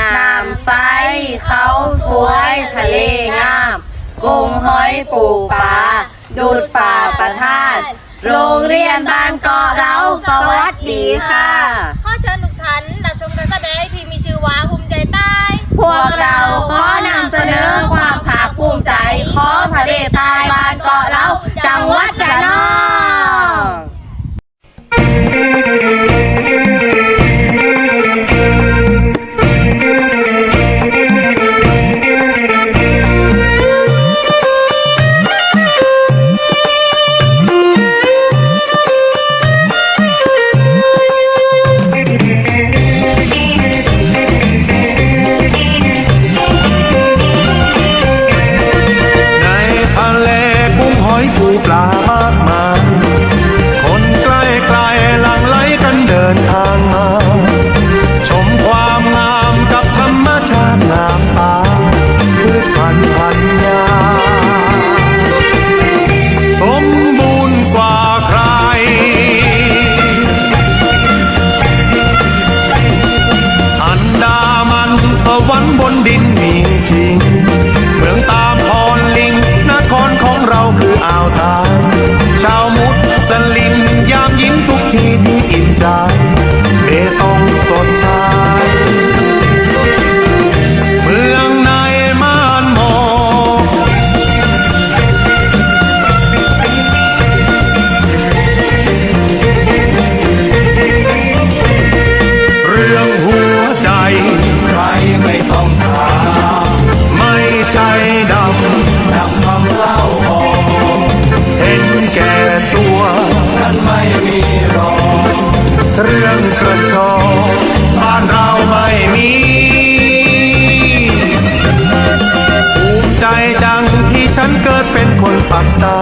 น้ำใสเขาสวยทะเลงามกุ้งหอยปูปลาดูดฝ่าประทาน โรงเรียนบ้านเกาะเราสวัสดีค่ะขอเชิญทุกท่านรับชมการแสดงที่มีชื่อว่าภูมิใจใต้ พวกเราขอนำเสนอความภาคภูมิ เรื่องกระจอกบ้านเราไม่มีภูมิใจจังที่ฉันเกิดเป็นคนปักใต้